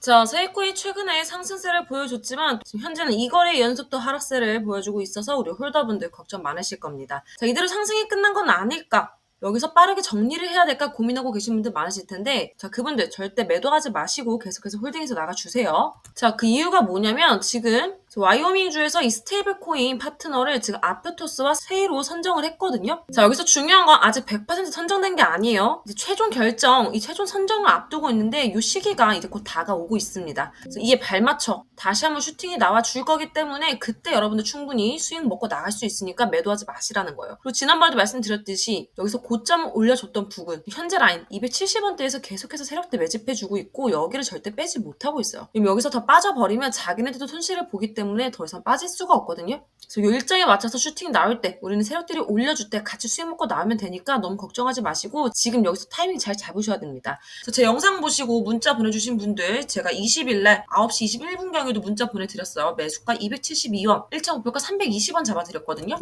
자, 세이코이 최근에 상승세를 보여줬지만 현재는 이 거래 연속도 하락세를 보여주고 있어서 우리 홀더분들 걱정 많으실 겁니다. 자, 이대로 상승이 끝난 건 아닐까? 여기서 빠르게 정리를 해야 될까 고민하고 계신 분들 많으실 텐데 자 그분들 절대 매도하지 마시고 계속해서 홀딩해서 나가주세요. 자 그 이유가 뭐냐면 지금 와이오밍주에서 이 스테이블 코인 파트너를 지금 아프토스와 세이로 선정을 했거든요. 자 여기서 중요한 건 아직 100% 선정된 게 아니에요. 이제 최종 결정, 이 최종 선정을 앞두고 있는데 이 시기가 이제 곧 다가오고 있습니다. 이에 발맞춰 다시 한번 슈팅이 나와 줄 거기 때문에 그때 여러분들 충분히 수익 먹고 나갈 수 있으니까 매도하지 마시라는 거예요. 그리고 지난번에도 말씀드렸듯이 여기서 고점을 올려줬던 부분 현재 라인 270원대에서 계속해서 세력대 매집해주고 있고 여기를 절대 빼지 못하고 있어요. 여기서 더 빠져버리면 자기네들도 손실을 보기 때문에 더 이상 빠질 수가 없거든요. 그래서 이 일정에 맞춰서 슈팅 나올 때 우리는 세력들이 올려줄 때 같이 수익 먹고 나오면 되니까 너무 걱정하지 마시고 지금 여기서 타이밍 잘 잡으셔야 됩니다. 그래서 제 영상 보시고 문자 보내주신 분들 제가 20일날 9시 21분경에도 문자 보내드렸어요. 매수가 272원, 1차 목표가 320원 잡아드렸거든요.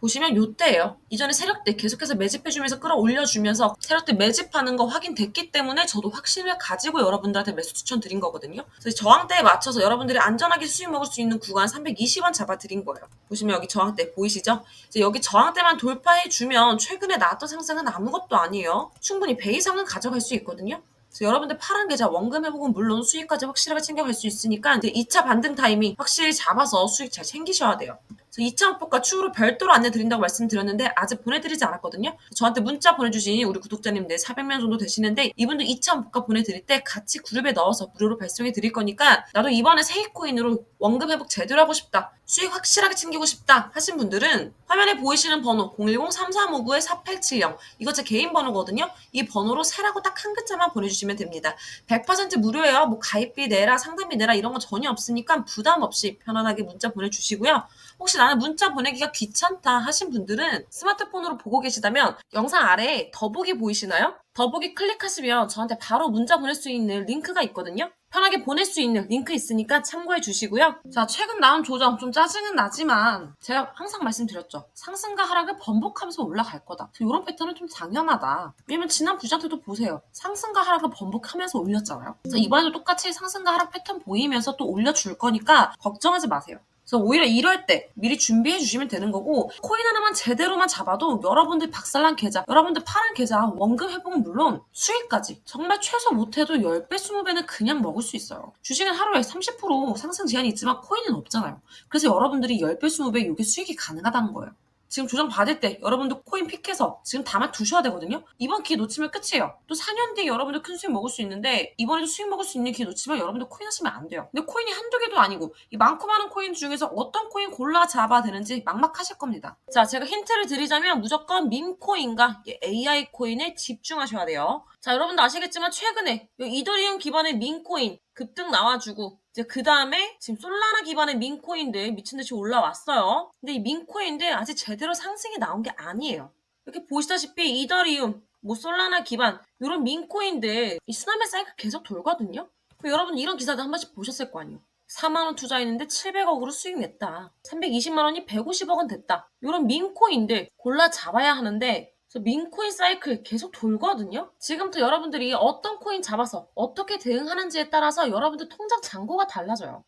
보시면 요때예요. 이전에 세력대 계속해서 매집해주면서 끌어올려주면서 세력대 매집하는 거 확인됐기 때문에 저도 확신을 가지고 여러분들한테 매수 추천드린 거거든요. 그래서 저항대에 맞춰서 여러분들이 안전하게 수익 먹을 수 있는 구간 320원 잡아드린 거예요. 보시면 여기 저항대 보이시죠? 이제 여기 저항대만 돌파해주면 최근에 나왔던 상승은 아무것도 아니에요. 충분히 배 이상은 가져갈 수 있거든요. 여러분들 파란 계좌 원금 회복은 물론 수익까지 확실하게 챙겨갈 수 있으니까 이제 2차 반등 타이밍 확실히 잡아서 수익 잘 챙기셔야 돼요. 2차 목표가 추후로 별도로 안내 드린다고 말씀드렸는데 아직 보내드리지 않았거든요. 저한테 문자 보내주신 우리 구독자님들 400명 정도 되시는데 이분들 2차 목표가 보내드릴 때 같이 그룹에 넣어서 무료로 발송해 드릴 거니까 나도 이번에 세이코인으로 원금 회복 제대로 하고 싶다. 수익 확실하게 챙기고 싶다 하신 분들은 화면에 보이시는 번호 010-3359-4870 이거 제 개인 번호거든요. 이 번호로 세라고 딱 한 글자만 보내주시면 됩니다. 100% 무료예요. 뭐 가입비 내라 상담비 내라 이런 거 전혀 없으니까 부담 없이 편안하게 문자 보내주시고요. 혹시 나는 문자 보내기가 귀찮다 하신 분들은 스마트폰으로 보고 계시다면 영상 아래에 더보기 보이시나요? 더보기 클릭하시면 저한테 바로 문자 보낼 수 있는 링크가 있거든요. 편하게 보낼 수 있는 링크 있으니까 참고해 주시고요. 자, 최근 나온 조정 좀 짜증은 나지만 제가 항상 말씀드렸죠. 상승과 하락을 번복하면서 올라갈 거다. 이런 패턴은 좀 당연하다. 왜냐면 지난 부장태도 보세요. 상승과 하락을 번복하면서 올렸잖아요. 그래서 이번에도 똑같이 상승과 하락 패턴 보이면서 또 올려줄 거니까 걱정하지 마세요. 그래서 오히려 이럴 때 미리 준비해 주시면 되는 거고 코인 하나만 제대로만 잡아도 여러분들 박살난 계좌, 여러분들 파란 계좌 원금 회복은 물론 수익까지 정말 최소 못해도 10배, 20배는 그냥 먹을 수 있어요. 주식은 하루에 30% 상승 제한이 있지만 코인은 없잖아요. 그래서 여러분들이 10배, 20배 이게 수익이 가능하다는 거예요. 지금 조정 받을 때 여러분들 코인 픽해서 지금 담아 두셔야 되거든요. 이번 기회 놓치면 끝이에요. 또 4년 뒤에 여러분들 큰 수익 먹을 수 있는데 이번에도 수익 먹을 수 있는 기회 놓치면 여러분들 코인 하시면 안 돼요. 근데 코인이 한두 개도 아니고 이 많고 많은 코인 중에서 어떤 코인 골라 잡아야 되는지 막막하실 겁니다. 자, 제가 힌트를 드리자면 무조건 밈코인과 AI 코인에 집중하셔야 돼요. 자, 여러분도 아시겠지만 최근에 이 이더리움 기반의 민코인 급등 나와주고 이제 그 다음에 지금 솔라나 기반의 민코인들 미친 듯이 올라왔어요. 근데 이 민코인들 아직 제대로 상승이 나온 게 아니에요. 이렇게 보시다시피 이더리움, 뭐 솔라나 기반 이런 민코인들 이 쓰나미 사이클 계속 돌거든요. 여러분 이런 기사들 한 번씩 보셨을 거 아니에요. 4만원 투자했는데 700억으로 수익 냈다. 320만원이 150억은 됐다. 이런 민코인들 골라 잡아야 하는데 그래서 민코인 사이클 계속 돌거든요. 지금부터 여러분들이 어떤 코인 잡아서 어떻게 대응하는지에 따라서 여러분들 통장 잔고가 달라져요.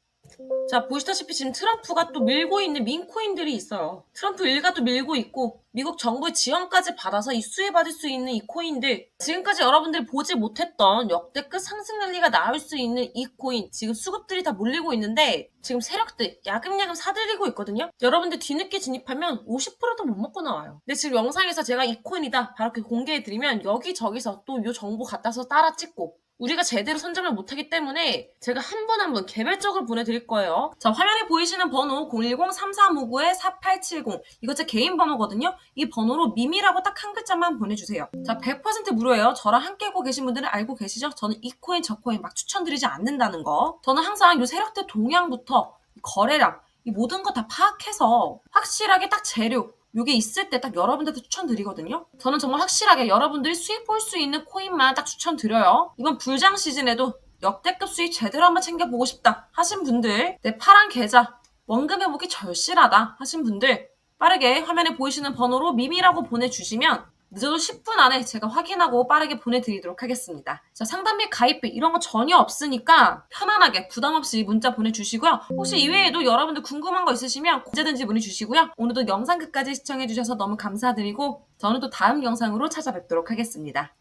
자, 보시다시피 지금 트럼프가 또 밀고 있는 민코인들이 있어요. 트럼프 일가 도 밀고 있고, 미국 정부의 지원까지 받아서 이 수혜받을 수 있는 이 코인들, 지금까지 여러분들이 보지 못했던 역대급 상승 랠리가 나올 수 있는 이 코인, 지금 수급들이 다 몰리고 있는데, 지금 세력들 야금야금 사들이고 있거든요? 여러분들 뒤늦게 진입하면 50%도 못 먹고 나와요. 근데 지금 영상에서 제가 이 코인이다, 바로 이렇게 공개해드리면 여기저기서 또 이 정보 갖다서 따라 찍고, 우리가 제대로 선점을 못하기 때문에 제가 한 분 한 분 개별적으로 보내드릴 거예요. 자, 화면에 보이시는 번호 010-3359-4870 이거 제 개인 번호거든요. 이 번호로 미미라고 딱 한 글자만 보내주세요. 자, 100% 무료예요. 저랑 함께 하고 계신 분들은 알고 계시죠? 저는 이 코인 저 코인 막 추천드리지 않는다는 거. 저는 항상 요 세력대 동향부터 거래량 이 모든 거 다 파악해서 확실하게 딱 재료 요게 있을 때 딱 여러분들한테 추천드리거든요. 저는 정말 확실하게 여러분들이 수익 볼 수 있는 코인만 딱 추천드려요. 이번 불장 시즌에도 역대급 수익 제대로 한번 챙겨보고 싶다 하신 분들 내 파란 계좌 원금 회복이 절실하다 하신 분들 빠르게 화면에 보이시는 번호로 미미라고 보내주시면 늦어도 10분 안에 제가 확인하고 빠르게 보내드리도록 하겠습니다. 자, 상담 및 가입비 이런 거 전혀 없으니까 편안하게 부담 없이 문자 보내주시고요. 혹시 이외에도 여러분들 궁금한 거 있으시면 언제든지 문의주시고요. 오늘도 영상 끝까지 시청해주셔서 너무 감사드리고 저는 또 다음 영상으로 찾아뵙도록 하겠습니다.